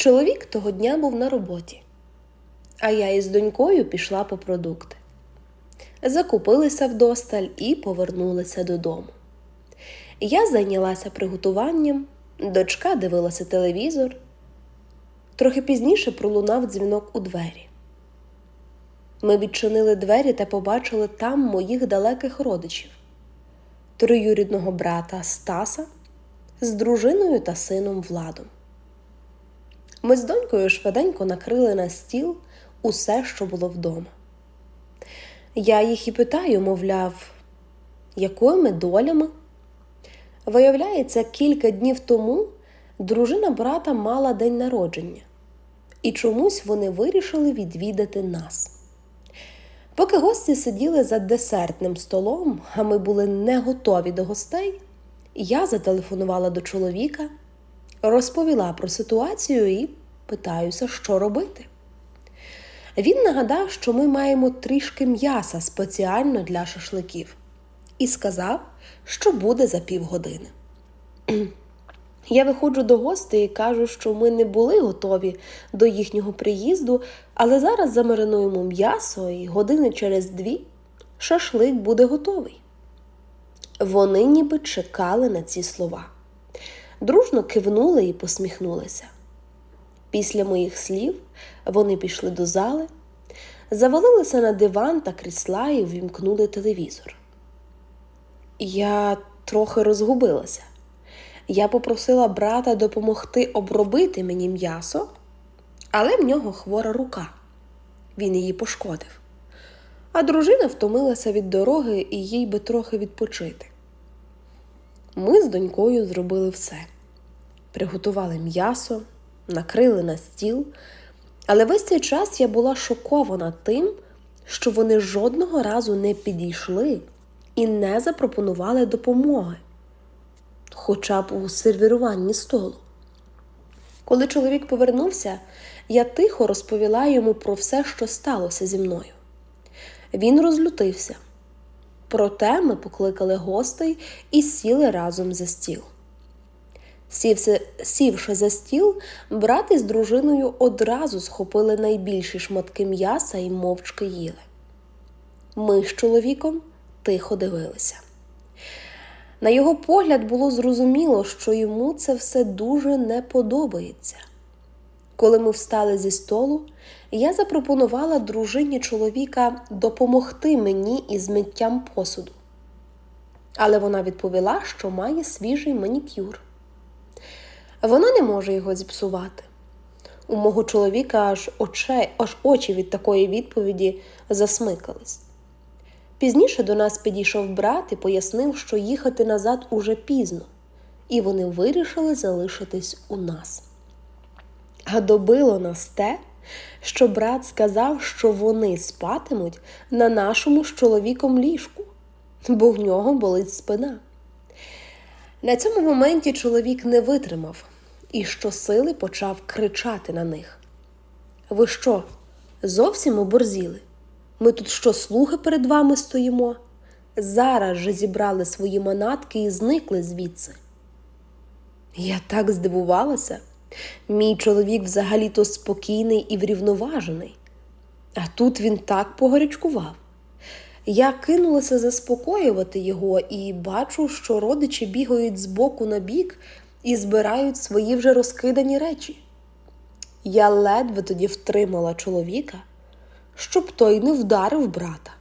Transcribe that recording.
Чоловік того дня був на роботі, а я із донькою пішла по продукти. Закупилися вдосталь і повернулися додому. Я зайнялася приготуванням, дочка дивилася телевізор. Трохи пізніше пролунав дзвінок у двері. Ми відчинили двері та побачили там моїх далеких родичів, троюрідного брата Стаса з дружиною та сином Владом. Ми з донькою швиденько накрили на стіл усе, що було вдома. Я їх і питаю, мовляв, якими долями? Виявляється, кілька днів тому дружина брата мала день народження, і чомусь вони вирішили відвідати нас. Поки гості сиділи за десертним столом, а ми були не готові до гостей, я зателефонувала до чоловіка, розповіла про ситуацію і питаюся, що робити. Він нагадав, що ми маємо трішки м'яса спеціально для шашликів, і сказав, що буде за півгодини. Я виходжу до гостей і кажу, що ми не були готові до їхнього приїзду, але зараз замаринуємо м'ясо і години через дві шашлик буде готовий. Вони ніби чекали на ці слова. Дружно кивнули і посміхнулися. Після моїх слів вони пішли до зали, завалилися на диван та крісла і ввімкнули телевізор. Я трохи розгубилася. Я попросила брата допомогти обробити мені м'ясо, але в нього хвора рука. Він її пошкодив. А дружина втомилася від дороги і їй би трохи відпочити. Ми з донькою зробили все: приготували м'ясо, накрили на стіл, але весь цей час я була шокована тим, що вони жодного разу не підійшли і не запропонували допомоги хоча б у сервіруванні столу. Коли чоловік повернувся, я тихо розповіла йому про все, що сталося зі мною. Він розлютився. Проте ми покликали гостей і сіли разом за стіл. Сівши, сівши за стіл, брат із дружиною одразу схопили найбільші шматки м'яса і мовчки їли. Ми з чоловіком тихо дивилися. На його погляд було зрозуміло, що йому це все дуже не подобається. Коли ми встали зі столу, я запропонувала дружині чоловіка допомогти мені із миттям посуду. Але вона відповіла, що має свіжий манікюр. Вона не може його зіпсувати. У мого чоловіка аж, оче, аж очі від такої відповіді засмикались. Пізніше до нас підійшов брат і пояснив, що їхати назад уже пізно, і вони вирішили залишитись у нас. А добило нас те, що брат сказав, що вони спатимуть на нашому з чоловіком ліжку, бо в нього болить спина. На цьому моменті чоловік не витримав і щосили почав кричати на них. Ви що, зовсім оборзіли? Ми тут що, слуги перед вами стоїмо? Зараз же зібрали свої манатки і зникли звідси. Я так здивувалася. Мій чоловік взагалі-то спокійний і врівноважений, а тут він так погорячкував. Я кинулася заспокоювати його і бачу, що родичі бігають з боку на бік і збирають свої вже розкидані речі. Я ледве тоді втримала чоловіка щоб той не вдарив брата.